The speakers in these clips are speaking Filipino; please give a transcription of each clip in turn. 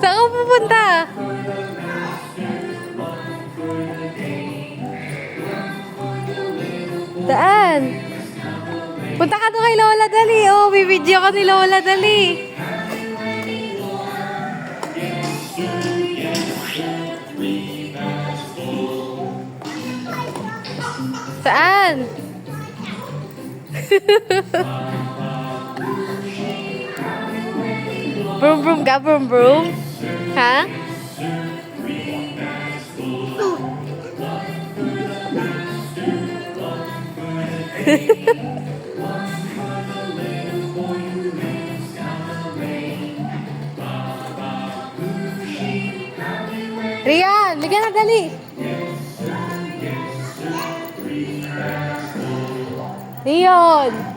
Saan ka pupunta? Saan? Punta ka doon kay Lola Dali. Oh, bibidyo ka ni Lola Dali. Saan? Broom broom ka, broom broom? Ha? Rian, liga na dali. Rion.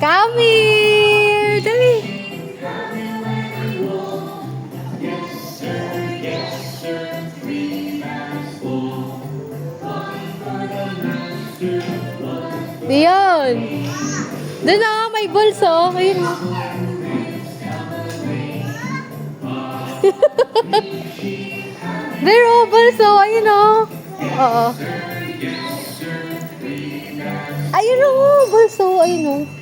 Come here. Dali. Rion. Doon na, may balls oh. Ayun oh. There oh, balls oh. Ayun oh. Oo. Ayun balls oh. Ayun oh.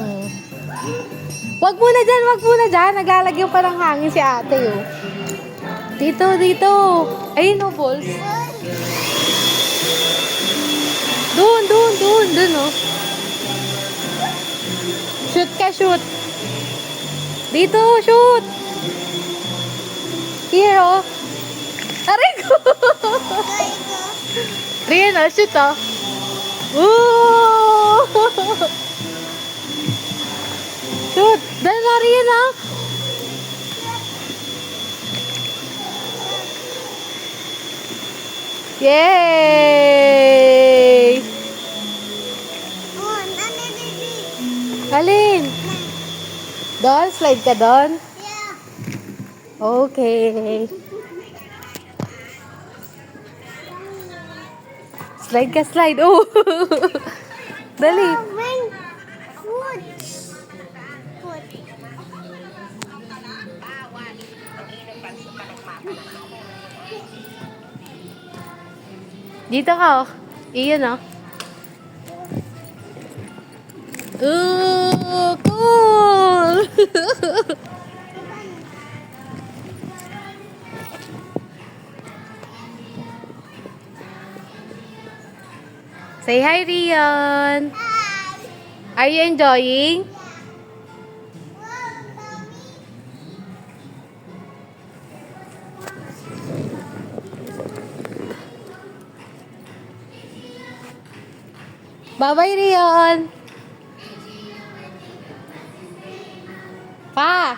Mm. Wag muna dyan, wag muna dyan. Naglalagyan pa ng hangin si ate oh. Dito, dito. Ayun oh, balls. Doon, doon, doon, doon oh. Shoot ka, shoot. Dito, shoot. Here, oh. Aray ko. Riyan, oh, shoot, oh. Ooh! Shoot. Dala na, Riyan, oh. Yay! Oh, nani baby. Alin? Doon? Slide ka doon? Yeah. Okay. Slide ka, slide. Oh! Dali. Dito ka, oh. Iyon, oh. Ooh, cool! Say hi, Rion. Are you enjoying? Bye-bye, Rion. Pa!